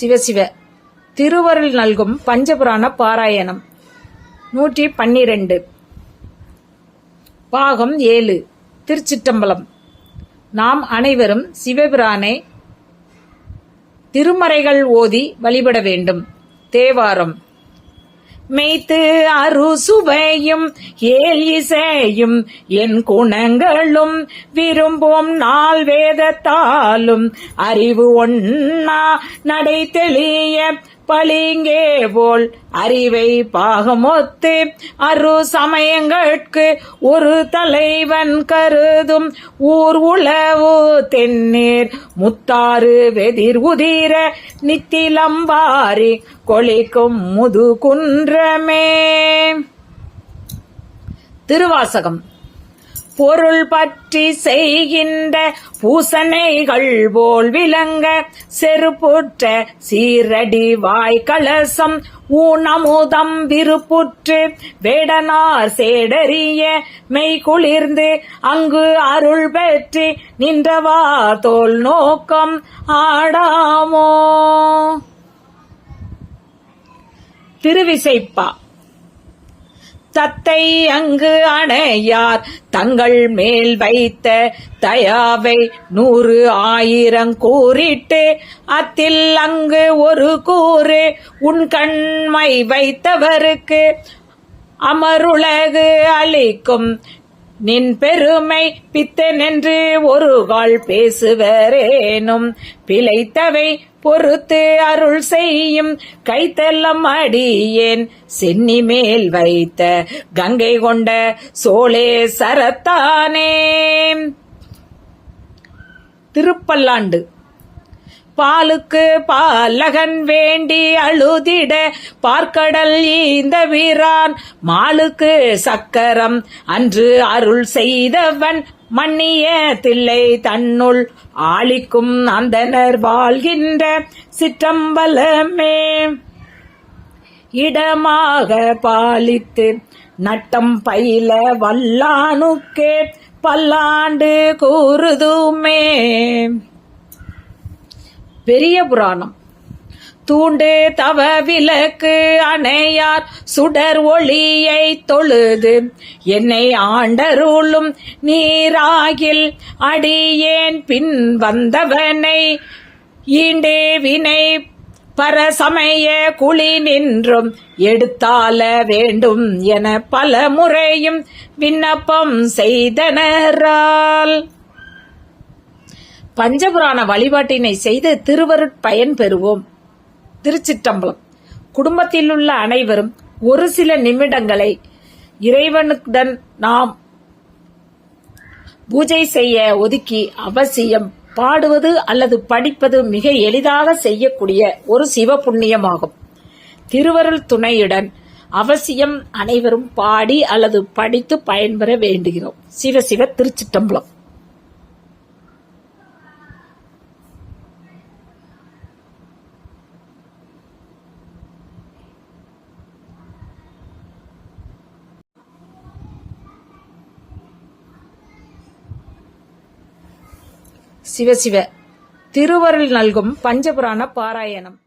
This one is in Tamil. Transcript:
சிவசிவ திருவருள் நல்கும் பஞ்சபுராண பாராயணம். நூற்றி பன்னிரண்டு. பாகம் ஏழு. திருச்சிற்றம்பலம். நாம் அனைவரும் சிவபிரானை திருமறைகள் ஓதி வழிபட வேண்டும். தேவாரம். மெய்த்து அறுசுவையும் ஏல் இசையும் என் குணங்களும் விரும்பும் நாள் வேதத்தாலும் அறிவு ஒன்னா நடை தெளிய பளிங்கே போல் அறிவை பாகமொத்து அரு சமயங்கட்கு ஒரு தலைவன் கருதும் ஊர் உளவு தென்னீர் முத்தாறு வெதிர் உதிர நித்திலம்பாரி கொளிக்கும் முது குன்றமே திருவாசகம். பொருள் பற்றி செய்கின்ற பூசனைகள் போல் விளங்க செருப்புற்ற சீரடி வாய் கலசம் ஊனமுதம் விருப்புற்று வேடனார் சேடறிய மெய்குளிர்ந்து அங்கு அருள் பெற்று நின்றவா தோல் நோக்கம் ஆடாமோ. திருவிசைப்பா. தத்தை அங்கு அணையார். தங்கள் மேல் வைத்த தயாவை நூறு ஆயிரம் கூறிட்டு அத்தில் அங்கு ஒரு கூறு உன் கண்மை வைத்தவருக்கு அமருலகு அளிக்கும். நின் பெருமை பித்தனென்று ஒரு கால் பேசுவரேனும். பிழைத்தவை பொறுத்து அருள் செய்யும். கைத்தெல்லம் அடியேன் சென்னி மேல் வைத்த கங்கை கொண்ட சோழே சரத்தானே. திருப்பல்லாண்டு. பாலுக்கு பாலகன் வேண்டி அழுதிட பார்க்கடல் ஈந்த வீரான். மாலுக்கு சக்கரம் அன்று அருள் செய்தவன் மன்னிய தில்லை தன்னுள் ஆளிக்கும் அந்தனர் வாழ்கின்ற சிற்றம்பலமே. இடமாக பாலித்து நட்டம் பயில வல்லானுக்கே பல்லாண்டு கூறுதுமே. பெரிய புராணம். தூண்டு தவ விளக்கு அணையார் சுடர் ஒளியை தொழுது என்னை ஆண்டருளும் நீராகில் அடியேன் பின் வந்தவனை ஈண்டே வினை பரசமய குழி நின்றும் எடுத்தால வேண்டும் என பல முறையும் விண்ணப்பம் செய்தனரால். பஞ்சபுராண வழிபாட்டினை செய்து திருவருட்பயன் பெறுவோம். திருச்சிற்றம்பலம். குடும்பத்தில் உள்ள அனைவரும் ஒரு சில நிமிடங்களை இறைவனுடன் நாம் பூஜை செய்ய ஒதுக்கி அவசியம் பாடுவது அல்லது படிப்பது மிக எளிதாக செய்யக்கூடிய ஒரு சிவ புண்ணியமாகும் திருவருள் துணையுடன் அவசியம் அனைவரும் பாடி அல்லது படித்து பயன்பெற வேண்டுகிறோம். சிவ சிவ திருச்சிட்டம்பலம் சிவசிவ திருவருள் நல்கும் பஞ்சபுராண பாராயணம்.